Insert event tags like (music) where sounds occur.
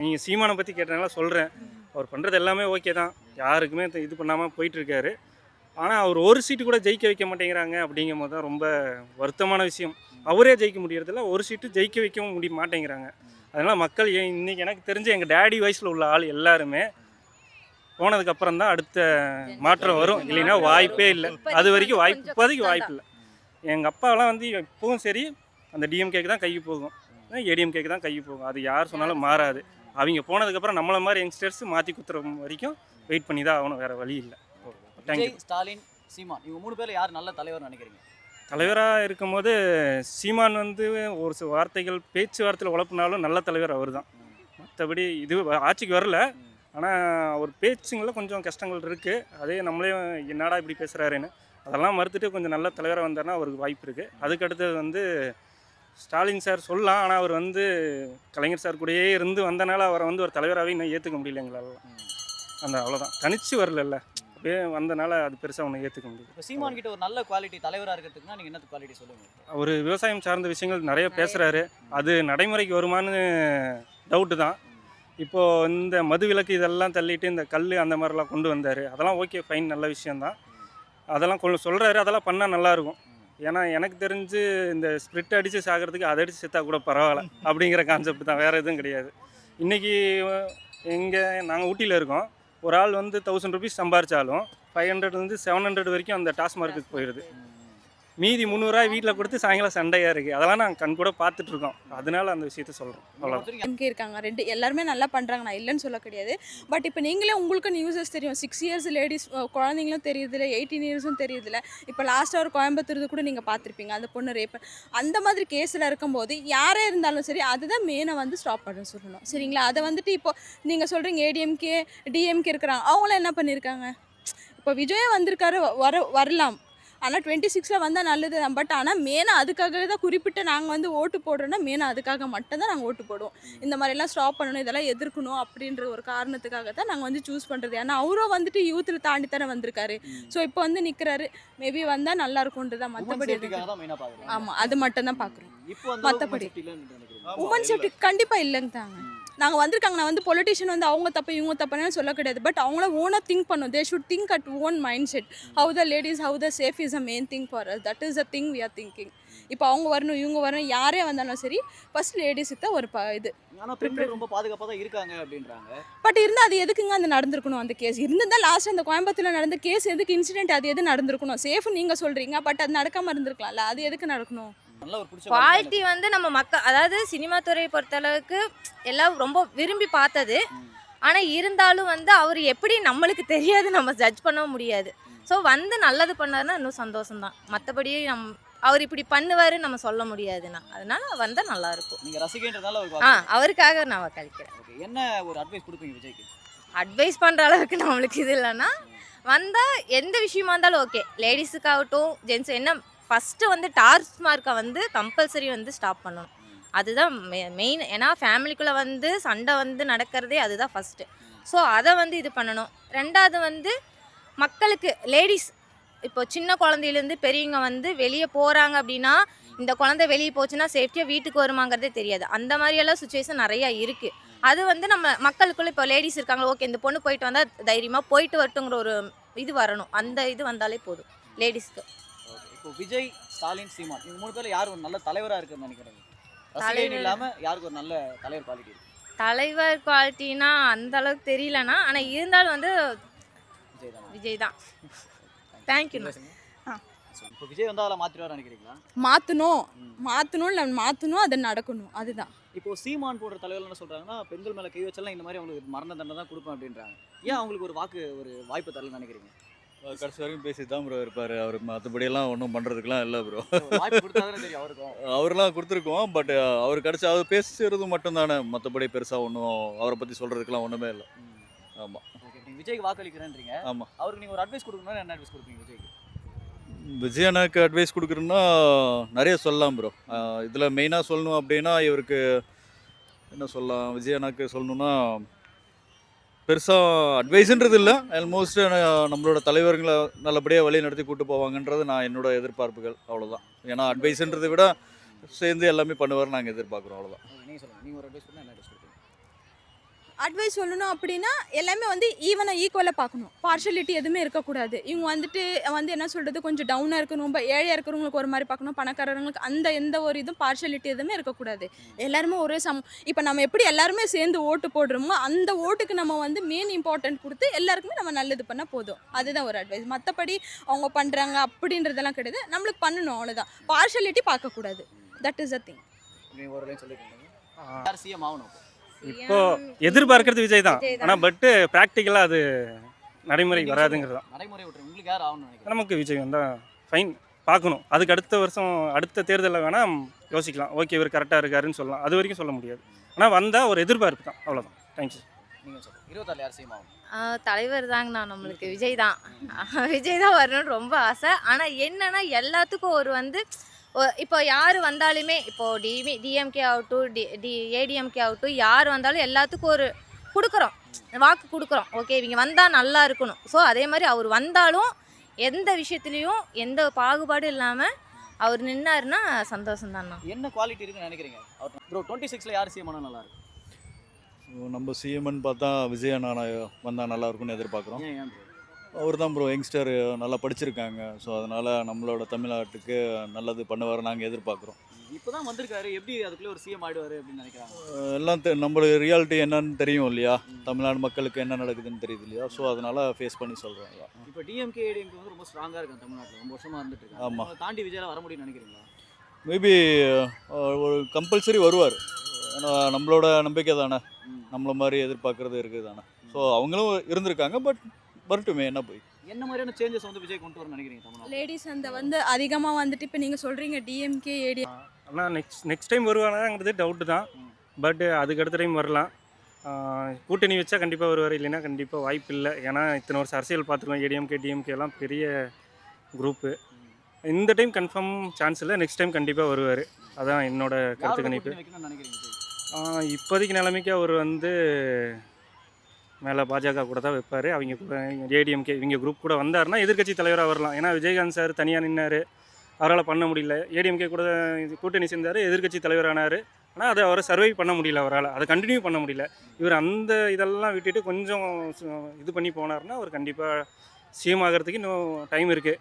நீங்கள் சீமானை பற்றி கேட்டனால சொல்கிறேன் அவர் பண்ணுறது எல்லாமே ஓகே தான். யாருக்குமே இது- இது பண்ணாமல் போயிட்டுருக்காரு. ஆனால் அவர் ஒரு சீட்டு கூட ஜெயிக்க வைக்க மாட்டேங்கிறாங்க அப்படிங்கும் போது தான் ரொம்ப வருத்தமான விஷயம். அவரே ஜெயிக்க முடியறதில்ல ஒரு சீட்டு ஜெயிக்க வைக்கவும் முடிய மாட்டேங்கிறாங்க. அதனால் மக்கள் இன்றைக்கி எனக்கு தெரிஞ்சு எங்கள் டேடி வயசில் உள்ள ஆள் எல்லாருமே போனதுக்கப்புறம் தான் அடுத்த மாற்றம் வரும். இல்லைன்னா வாய்ப்பே இல்லை. அது வரைக்கும் வாய்ப்பு இப்போதைக்கு வாய்ப்பு இல்லை. எங்கள் அப்பாலாம் வந்து இப்போவும் சரி அந்த டிஎம்கேக்கு தான் கை போகும். ஏடிஎம்கேக்கு தான் கை போகும். அது யார் சொன்னாலும் மாறாது. அவங்க போனதுக்கப்புறம் நம்மளை மாதிரி யங்ஸ்டர்ஸ் மாற்றி குத்துற வரைக்கும் வெயிட் பண்ணி தான் ஆகணும். வேறு வழி இல்லை. Thank you Vijay Stalin Seeman. இவங்க மூணு பேர்ல யார் நல்ல தலைவர் நினைக்கிறீங்க? தலைவராக இருக்கும்போது சீமான் வந்து ஒரு சில வார்த்தைகள் பேச்சுவார்த்தையில் உழப்புனாலும் நல்ல தலைவர் அவர் தான் மற்றபடி இது ஆட்சிக்கு வரல. ஆனால் அவர் பேச்சுங்களில் கொஞ்சம் கஷ்டங்கள் இருக்குது அதே நம்மளே என்னடா இப்படி பேசுகிறாருன்னு அதெல்லாம் மறுத்துட்டு கொஞ்சம் நல்ல தலைவராக வந்தாருன்னா அவருக்கு வாய்ப்பு இருக்குது அதுக்கு அடுத்தது வந்து ஸ்டாலின் சார் சொல்லலாம் ஆனால் அவர் வந்து கலைஞர் சார் கூடயே இருந்து வந்தனால அவரை வந்து ஒரு தலைவராகவே இன்னும் ஏற்றுக்க முடியல எங்களால். அந்த அவ்வளோதான் தனிச்சு வரல அப்படியே வந்தனால அது பெருசாக ஒன்றும் ஏற்றுக்க இப்போ சீமான் கிட்ட ஒரு நல்ல குவாலிட்டி தலைவரா இருக்கிறதுக்குன்னா நீங்க என்ன குவாலிட்டி சொல்லுங்க அவர் விவசாயம் சார்ந்த விஷயங்கள் நிறைய பேசுகிறாரு அது நடைமுறைக்கு வருமான்னு டவுட்டு தான். இப்போது இந்த மது விலக்கு இதெல்லாம் தள்ளிட்டு இந்த கல் அந்த மாதிரிலாம் கொண்டு வந்தார். அதெல்லாம் ஓகே ஃபைன் நல்ல விஷயந்தான் அதெல்லாம் கொண்டு சொல்கிறாரு அதெல்லாம் பண்ணால் நல்லாயிருக்கும் ஏன்னா எனக்கு தெரிஞ்சு இந்த ஸ்ப்ரிட் அடித்து சாகிறதுக்கு அதை அடித்து செத்தா கூட பரவாயில்ல. அப்படிங்கிற கான்செப்ட் தான். வேறு எதுவும் கிடையாது. இன்றைக்கி இங்கே நாங்கள் ஊட்டியில் இருக்கோம். ஒரு ஆள் வந்து தௌசண்ட் ருபீஸ் சம்பாரிச்சாலும் ஃபைவ் ஹண்ட்ரட்லேருந்து செவன் ஹண்ட்ரட் வரைக்கும் அந்த டாஸ்மார்க்குக்கு போயிடுது மீதி முந்நூறுரூவா வீட்டில் கொடுத்து சாயங்காலம் சண்டையாக இருக்குது அதெல்லாம் நாங்கள் கண் கூட பார்த்துட்டு இருக்கோம். அதனால அந்த விஷயத்த சொல்கிறோம் அவ்வளோதான் எம்கே இருக்காங்க. ரெண்டு எல்லாருமே நல்லா பண்ணுறாங்க நான் இல்லைன்னு சொல்ல கிடையாது. பட் இப்போ நீங்களே உங்களுக்கு நியூஸஸ் தெரியும். சிக்ஸ் இயர்ஸ் லேடிஸ் குழந்தைங்களும் தெரியுதுல எயிட்டீன் இயர்ஸும் தெரியுதுல இப்போ லாஸ்ட்டாக ஒரு கோயம்புத்தூர் கூட நீங்கள் பார்த்துருப்பீங்க. அந்த பொண்ணு ரேப் அந்த மாதிரி கேஸில் இருக்கும்போது யாரே இருந்தாலும் சரி அதுதான் மெயினை வந்து ஸ்டாப் பண்ண சொல்லணும். சரிங்களா? அதை வந்துட்டு இப்போ நீங்கள் சொல்கிறீங்க ஏடிஎம்கே டிஎம்கே இருக்கிறாங்க. அவங்களாம் என்ன பண்ணியிருக்காங்க இப்போ விஜயே வந்திருக்காரு வ- வர வரலாம். ஆனால் டுவெண்ட்டி சிக்ஸில் வந்தால் நல்லது தான். பட் ஆனால் மெயினாக அதுக்காக தான் குறிப்பிட்டு நாங்கள் வந்து ஓட்டு போடுறோன்னா மெயினாக அதுக்காக மட்டும்தான் நாங்கள் ஓட்டு போடுவோம். இந்த மாதிரிலாம் ஸ்டாப் பண்ணணும் இதெல்லாம் எதிர்க்கணும் அப்படின்ற ஒரு காரணத்துக்காக தான் நாங்கள் வந்து சூஸ் பண்ணுறது ஏன்னா அவரும் வந்துட்டு யூத்தில் தாண்டி தானே வந்திருக்காரு. ஸோ இப்போ வந்து நிற்கிறாரு மேபி வந்தால் நல்லா இருக்கும்ன்றதான் மற்றபடி ஆமாம் அது மட்டும் தான் பார்க்குறோம். நினைக்கிறீங்க உமன் சேஃப்டி கண்டிப்பாக இல்லைங்க தாங்க நாங்கள் வந்திருக்காங்க. நான் வந்து பொலிட்டிஷியன் வந்து அவங்க தப்பு இவங்க தப்புன்னு சொல்ல கிடையாது. பட் அவங்கள ஓனாக திங்க் பண்ணும் they should think at own mind set how the ladies how the safe is a main thing for us that is a thing we are thinking இப்போ அவங்க வரணும் இவங்க வரணும் யாரே வந்தாலும் சரி ஃபர்ஸ்ட் லேடிஸுக்கு தான் ஒரு ப இது. ரொம்ப பாதுகாப்பா தான் இருக்காங்க அப்படின்றாங்க. பட் இருந்தால் அது எதுக்குங்க அந்த நடந்திருக்கணும் அந்த கேஸ் இருந்தால் லாஸ்ட் அந்த கோயம்புத்தூர்ல நடந்த கேஸ் எதுக்கு இன்சிடென்ட் அது எது நடந்திருக்கணும்? சேஃப் நீங்கள் சொல்கிறீங்க பட் அது நடக்காமல் இருந்திருக்கலாம்ல? அது எதுக்கு நடக்கணும்? குவாலிட்டி வந்து நம்ம மக்கள் அதாவது சினிமா துறையை பொறுத்தளவுக்கு எல்லாம் ரொம்ப விரும்பி பார்த்தது. ஆனால் இருந்தாலும் வந்து அவர் எப்படி நம்மளுக்கு தெரியாது நம்ம ஜட்ஜ் பண்ண முடியாது. ஸோ வந்து நல்லது பண்ணாருன்னா இன்னும் சந்தோஷம்தான். மற்றபடி நம் அவர் இப்படி பண்ணுவாரு நம்ம சொல்ல முடியாதுண்ணா அதனால வந்தால் நல்லா இருக்கும் நீங்க ரசிகன்றதால ஆ அவருக்கு அவருக்காக நான் கழிக்கிறேன் என்ன ஒரு அட்வைஸ் கொடுப்பீங்க விஜய்க்கு? அட்வைஸ் பண்ணுற அளவுக்கு நம்மளுக்கு இது இல்லைன்னா வந்தால் எந்த விஷயமா இருந்தாலும் ஓகே லேடிஸுக்காகட்டும் ஜென்ஸ் என்ன ஃபஸ்ட்டு வந்து டார்ச் மார்க்கை வந்து கம்பல்சரி வந்து ஸ்டாப் பண்ணணும். அதுதான் மெயின் ஏன்னா ஃபேமிலிக்குள்ளே வந்து சண்டை வந்து நடக்கிறதே அதுதான் ஃபஸ்ட்டு ஸோ அதை வந்து இது பண்ணணும். ரெண்டாவது வந்து மக்களுக்கு லேடிஸ் இப்போ சின்ன குழந்தையிலேருந்து பெரியவங்க வந்து வெளியே போகிறாங்க அப்படின்னா இந்த குழந்தை வெளியே போச்சுன்னா சேஃப்டியாக வீட்டுக்கு வருமாங்கிறதே தெரியாது. அந்த மாதிரியெல்லாம் சுச்சுவேஷன் நிறையா இருக்குது அது வந்து நம்ம மக்களுக்குள்ளே இப்போ லேடிஸ் இருக்காங்க ஓகே இந்த பொண்ணு போயிட்டு வந்தால் தைரியமாக போயிட்டு வரட்டுங்கிற ஒரு இது வரணும். அந்த இது வந்தாலே போதும் லேடிஸ்க்கு இப்போ விஜய் ஸ்டாலின் சீமான் இவங்க மூணு பேர்ல யார் ஒரு நல்ல தலைவரா இருக்குன்னு நினைக்கிறாங்க? ரசிகன் தலைவர். இல்லாம யாருக்கு ஒரு நல்ல தலைவர் குவாலிட்டி இருக்கு? தலைவர் குவாலிட்டினா அந்த அளவுக்கு தெரியலனா ஆனால் இருந்தாலும் வந்து விஜய் தானா விஜய் தான் தேங்க்யூண்ணா ஆ. இப்போ விஜய் வந்தா அதில் மாத்திருவாரு நினைக்கிறீங்களா? மாற்றணும் ம். மாற்றணும் இல்லை மாற்றணும் அது நடக்கணும். அதுதான். இப்போ சீமான் போன்ற தலைவர்கள் என்ன சொல்றாங்கன்னா பெண்கள் மேல கை வச்செல்லாம் இந்த மாதிரி அவங்களுக்கு மரண தண்டனை தான் கொடுப்பேன் அப்படின்றாங்க. ஏன் அவங்களுக்கு ஒரு வாக்கு ஒரு வாய்ப்பு தரலன்னு நினைக்கிறீங்க? கடைசி வரைக்கும் பேசி தான் ப்ரோ இருப்பார். அவர் மற்றபடியெல்லாம் ஒன்றும் பண்ணுறதுக்குலாம் இல்லை ப்ரோ அவர்லாம் கொடுத்துருக்கோம் பட் அவர் கடைசி அவர் பேசுறது மட்டும்தானே. மற்றபடி பெருசாக ஒன்றும் அவரை பற்றி சொல்கிறதுக்குலாம் ஒன்றுமே இல்லை. ஆமாம் விஜய்க்கு வாக்களிக்கிறேன்றீங்க. ஆமாம் அவருக்கு நீங்க ஒரு அட்வைஸ் கொடுக்கணும்னா என்ன அட்வைஸ் கொடுப்பீங்க விஜய்க்கு? விஜய் அண்ணாக்கு அட்வைஸ் கொடுக்குறேன்னா நிறைய சொல்லலாம் ப்ரோ இதில் மெயினாக சொல்லணும் அப்படின்னா இவருக்கு என்ன சொல்லலாம்? விஜய் அண்ணாக்கு சொல்லணும்னா பெருசாக அட்வைஸுன்றது இல்லை. ஆல்மோஸ்ட் நம்மளோட தலைவர்களை நல்லபடியாக வழி நடத்தி கூட்டு போவாங்கன்றது நான் என்னோட எதிர்பார்ப்புகள். அவ்வளோதான் ஏன்னா அட்வைஸ்ன்றதை விட சேர்ந்து எல்லாமே பண்ணுவார் நாங்கள் எதிர்பார்க்குறோம். அவ்வளோதான் ஓகே, நீங்க சொல்லுங்க நீங்க ஒரு அட்வைஸ் சொல்லணும் அப்படின்னா எல்லாமே வந்து ஈவனாக ஈக்குவலாக பார்க்கணும் பார்ஷியலிட்டி எதுவுமே இருக்கக்கூடாது இவங்க வந்துட்டு வந்து என்ன சொல்கிறது கொஞ்சம் டவுனாக இருக்கணும் ரொம்ப ஏழையாக இருக்கிறவங்களுக்கு ஒரு மாதிரி பார்க்கணும் பணக்காரங்களுக்கு அந்த எந்த ஒரு இதுவும் பார்ஷியலிட்டி எதுவுமே இருக்கக்கூடாது எல்லாருமே ஒரே சம் இப்போ நம்ம எப்படி எல்லாருமே சேர்ந்து ஓட்டு போடுறோமோ அந்த ஓட்டுக்கு நம்ம வந்து மெயின் இம்பார்ட்டன்ட் கொடுத்து எல்லாருக்குமே நம்ம நல்லது பண்ணால் போதும் அதுதான் ஒரு அட்வைஸ் மற்றபடி அவங்க பண்ணுறாங்க அப்படின்றதெல்லாம் கிடையாது நம்மளுக்கு பண்ணணும் அவ்வளோதான் பார்ஷியலிட்டி பார்க்கக்கூடாது தட் இஸ் அ திங் ஒரு சிஎம் ஆகணும் இப்போ எதிர்பார்க்கறது விஜய் தான். ஆனால் பட்டு ப்ராக்டிக்கலாக அது நடைமுறை வராதுங்கிறது தான் நடைமுறை உங்களுக்கு யார் ஆகணும்னு நமக்கு விஜய் வந்தால் ஃபைன் பார்க்கணும். அதுக்கு அடுத்த வருஷம் அடுத்த தேர்தலில் வேணால் யோசிக்கலாம். ஓகே இவர் கரெக்டாக இருக்காருன்னு சொல்லலாம். அது வரைக்கும் சொல்ல முடியாது. ஆனால் வந்தால் ஒரு எதிர்பார்ப்பு தான். அவ்வளோதான் தேங்க்யூ தலைவர் தாங்கண்ணா நம்மளுக்கு விஜய் தான் (laughs) விஜய் தான் வரணும்னு ரொம்ப ஆசை. ஆனால் என்னன்னா எல்லாத்துக்கும் ஒரு வந்து இப்போ யார் வந்தாலுமே இப்போ டிவி டிஎம்கே ஆகட்டும் டி டி ஏடிஎம்கே ஆகட்டும் யார் வந்தாலும் எல்லாத்துக்கும் ஒரு கொடுக்குறோம். வாக்கு கொடுக்குறோம். ஓகே இவங்க வந்தால் நல்லா இருக்கணும். ஸோ அதே மாதிரி அவர் வந்தாலும் எந்த விஷயத்துலையும் எந்த பாகுபாடு இல்லாமல் அவர் நின்னாருன்னா சந்தோஷம் தான்ண்ணா என்ன குவாலிட்டி இருக்குன்னு நினைக்கிறீங்க? அவர் ப்ரோ டுவெண்ட்டி சிக்ஸில் யார் சிஎம் ஆனால் நல்லா இருக்கும் நம்ம சிஎம்னு பார்த்தா விஜய் அண்ணா வந்தால் நல்லா இருக்கும்னு எதிர்பார்க்குறோம். அவர் தான் ப்ரோ யங்ஸ்டர் நல்லா படிச்சிருக்காங்க. ஸோ அதனால் நம்மளோட தமிழ்நாட்டுக்கு நல்லது பண்ணுவார் நாங்கள் எதிர்பார்க்குறோம். இப்போ தான் வந்திருக்காரு. எப்படி அதுக்குள்ளே ஒரு சிஎம் ஆயிடுவாரு அப்படின்னு நினைக்கிறாங்க? எல்லாம் தெ- நம்மளுக்கு ரியாலிட்டி என்னன்னு தெரியும் இல்லையா? தமிழ்நாடு மக்களுக்கு என்ன நடக்குதுன்னு தெரியுது இல்லையா? ஸோ அதனால் ஃபேஸ் பண்ணி சொல்கிறேன் இப்போ டிஎம்கே ஏடிஎம்கே வந்து ரொம்ப ஸ்ட்ராங்காக இருக்காங்க தமிழ்நாட்டில். ரொம்ப வருஷமாக இருந்துட்டு இருக்காங்க. ஆமா. அவங்களை தாண்டி விஜயால வர முடியும்னு நினைக்கிறீங்களா? மேபி ஒரு கம்பல்சரி வருவார். ஏன்னா நம்மளோட நம்பிக்கை தானே. நம்மள மாதிரி எதிர்பார்க்கறது இருக்குது தானே ஸோ அவங்களும் இருந்திருக்காங்க பட் வரட்டுமே என்ன போய்? என்ன மாதிரியான சேஞ்சஸ் வந்து விஜய் கொண்டு வரணும்னு நினைக்கிறீங்க லேடிஸ் அந்த வந்து அதிகமாக வந்துட்டு இப்போ நீங்கள் சொல்கிறீங்க டிஎம்கே ஏடி ஆனால் நெக்ஸ்ட் நெக்ஸ்ட் டைம் வருவானாங்கிறது டவுட்டு தான். பட் அதுக்கு அடுத்த டைம் வரலாம். கூட்டணி வச்சா கண்டிப்பாக வருவார் இல்லைன்னா கண்டிப்பாக வாய்ப்பு இல்லை. ஏன்னா இத்தனை வருஷம் அரசியல் பார்த்துருக்கோம் ஏடிஎம்கே டிஎம்கே எல்லாம் பெரிய குரூப்பு இந்த டைம் கன்ஃபார்ம் சான்ஸ் இல்லை நெக்ஸ்ட் டைம் கண்டிப்பாக வருவார். அதான் என்னோட கருத்து கணிப்பு. இப்போதைக்கு நிலைமைக்கு அவர் வந்து மேலே பாஜக கூட தான் வைப்பார். அவங்க கூட ஏடிஎம்கே இவங்க குரூப் கூட வந்தாருன்னா எதிர்க்கட்சி தலைவராக வரலாம். ஏன்னா விஜயகாந்த் சார் தனியாக நின்னார். அவரால் பண்ண முடியல. ஏடிஎம்கே கூட இது கூட்டணி சேர்ந்தார் எதிர்கட்சி தலைவரானார். ஆனால் அதை அவரை சர்வை பண்ண முடியல அவரால். அதை கண்டினியூ பண்ண முடியல. இவர் அந்த இதெல்லாம் விட்டுட்டு கொஞ்சம் இது பண்ணி போனார்னா அவர் கண்டிப்பாக சிஎம் ஆகிறதுக்கு இன்னும் டைம் இருக்குது